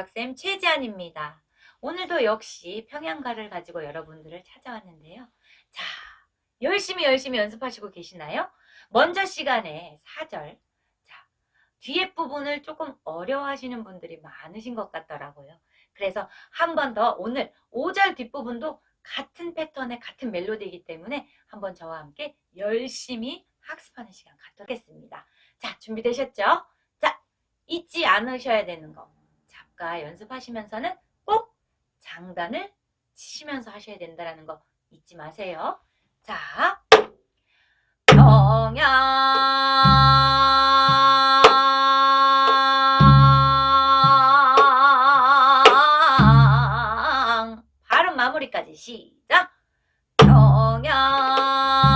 국악쌤 최지안입니다. 오늘도 역시 평양가를 가지고 여러분들을 찾아왔는데요. 자, 열심히 열심히 연습하시고 계시나요? 먼저 시간에 4절. 자, 뒤에 부분을 조금 어려워하시는 분들이 많으신 것 같더라고요. 그래서 한 번 더 오늘 5절 뒷부분도 같은 패턴의 같은 멜로디이기 때문에 한번 저와 함께 열심히 학습하는 시간 갖도록 하겠습니다. 자, 준비되셨죠? 자, 잊지 않으셔야 되는 거. 작가 연습하시면서는 꼭 장단을 치시면서 하셔야 된다는 거 잊지 마세요. 자, 발음 마무리까지 시작. 평양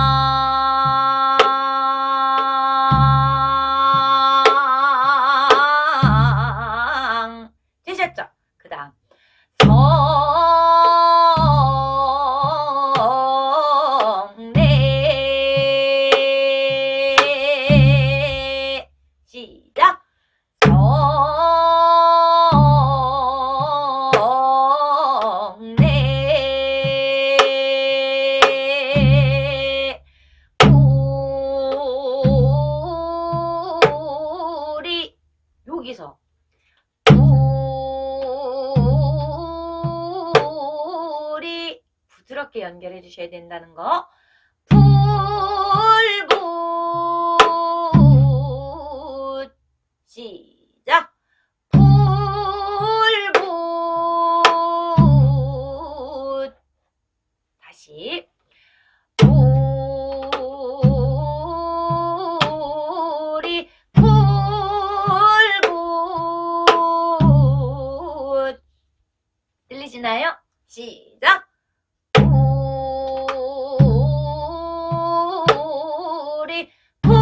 여기서 우리 부드럽게 연결해 주셔야 된다는 거. 불붙 시작. 불붙 다시 들리시나요? 시작! 불이 불붙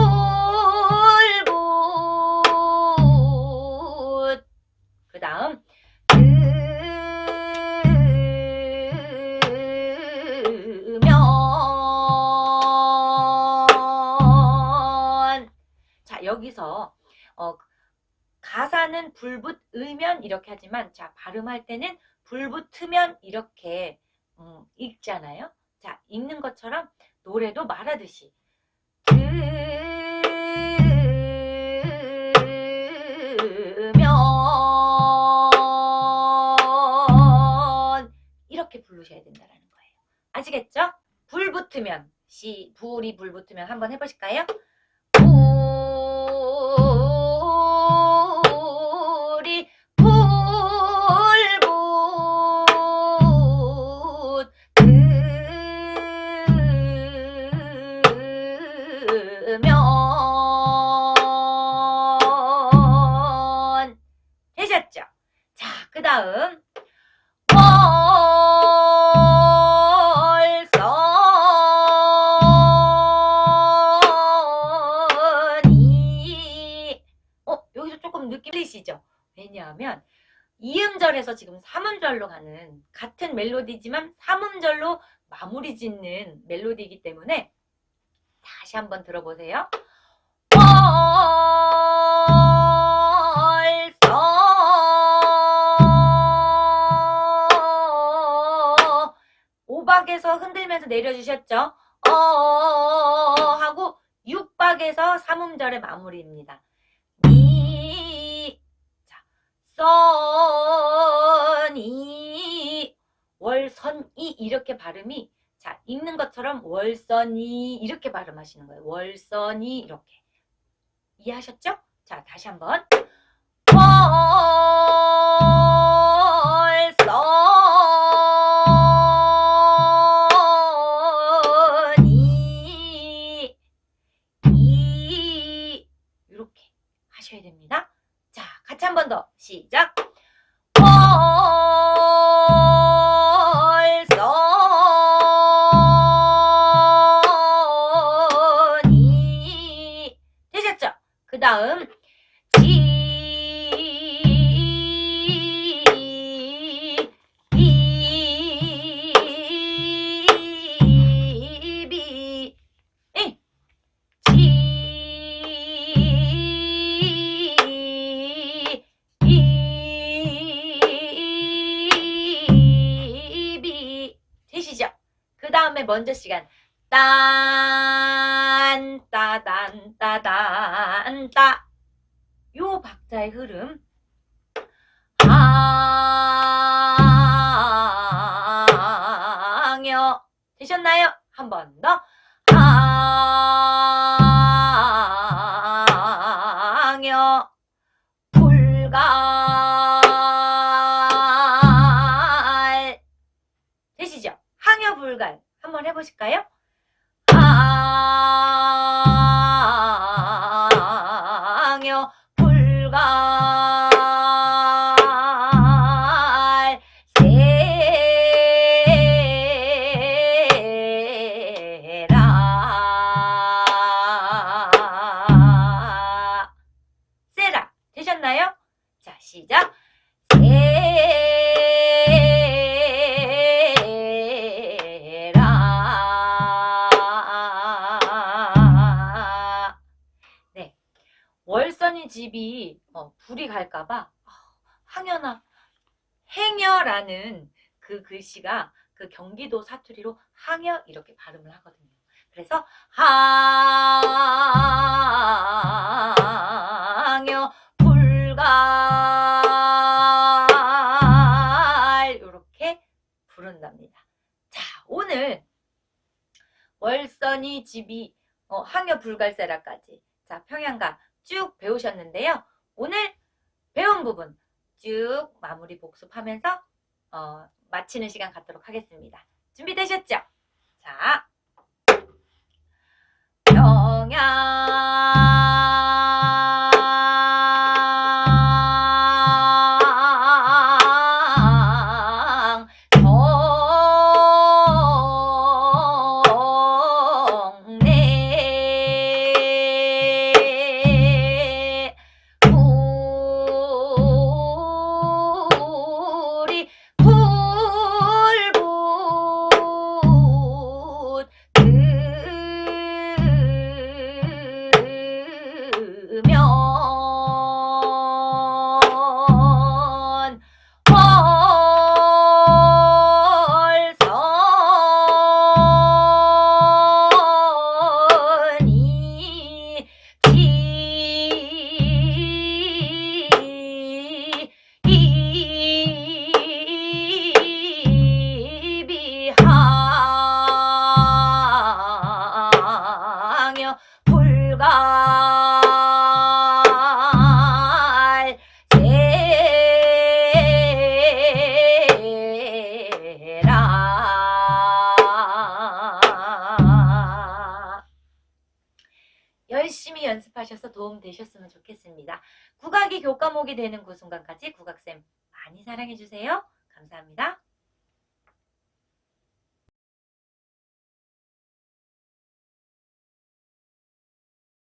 그 다음. 으면. 자 여기서 어, 가사는 불붙 으면 이렇게 하지만 자 발음할 때는 불붙으면 이렇게 음, 읽잖아요. 자 읽는 것처럼 노래도 말하듯이 들으면 이렇게 부르셔야 된다는 거예요. 아시겠죠? 불 붙으면 시 불이 불 붙으면 한번 해보실까요? 되셨죠? 자, 그 다음 월선이 어 여기서 조금 느낌 들리시죠? 왜냐하면 이음절에서 지금 삼음절로 가는 같은 멜로디지만 삼음절로 마무리 짓는 멜로디이기 때문에 다시 한번 들어보세요. 월 오박에서 흔들면서 내려주셨죠? 어 하고 육박에서 삼음절의 마무리입니다. 미, 자, 선이, 월선이 이렇게 발음이 자 읽는 것처럼 월선이 이렇게 발음하시는 거예요. 월선이 이렇게 이해하셨죠? 자 다시 한번 월선 됩니다. 자 같이 한 번 더 시작. 월선이 되셨죠? 그 다음 먼저 시간 딴 따단 따단 따. 요 박자의 흐름 항여 되셨나요? 한 번 더. 항 한번 해보실까요? 항여 되셨나요? 자 시작 세 집이 어, 불이 갈까봐 아, 항여나 행여라는 그 글씨가 그 경기도 사투리로 항여 이렇게 발음을 하거든요. 그래서 항여 불갈 이렇게 부른답니다. 자 오늘 월선이 집이 어, 항여 불갈세라까지 자 평양가 쭉 배우셨는데요. 오늘 배운 부분 쭉 마무리 복습하면서 어, 마치는 시간 갖도록 하겠습니다. 준비되셨죠? 자, 열심히 연습하셔서 도움 되셨으면 좋겠습니다. 국악이 교과목이 되는 그 순간까지 국악쌤 많이 사랑해주세요. 감사합니다.